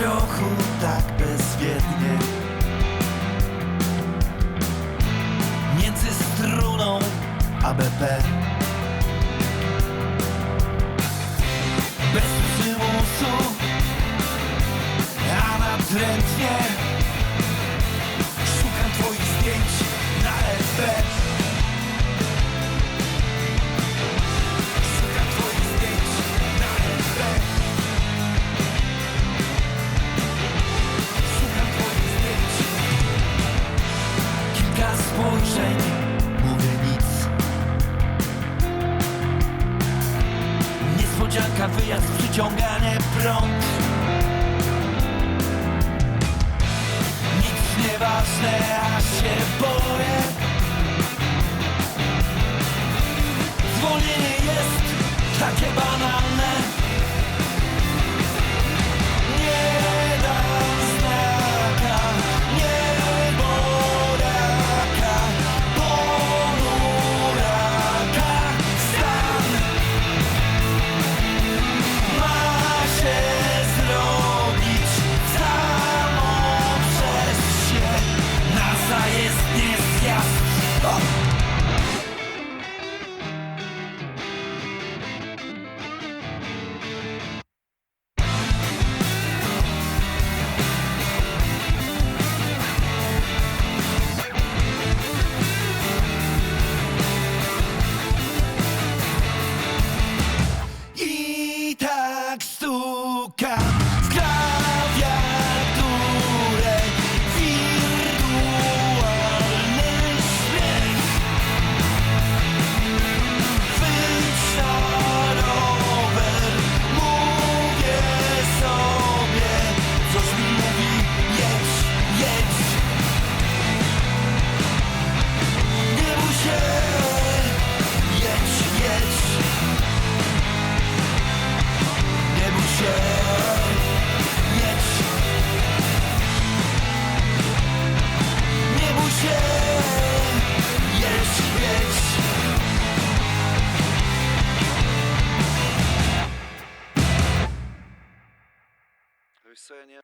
prochu tak bezwiednie. Między struną a BP Bez przymusu, a natrętnie Szukam twoich zdjęć na FB spojrzeń Mówię nic. Niespodzianka, wyjazd, przyciąganie prąd. Nic nieważne, a się boję. Zwolnienie jest takie banalne Husseinian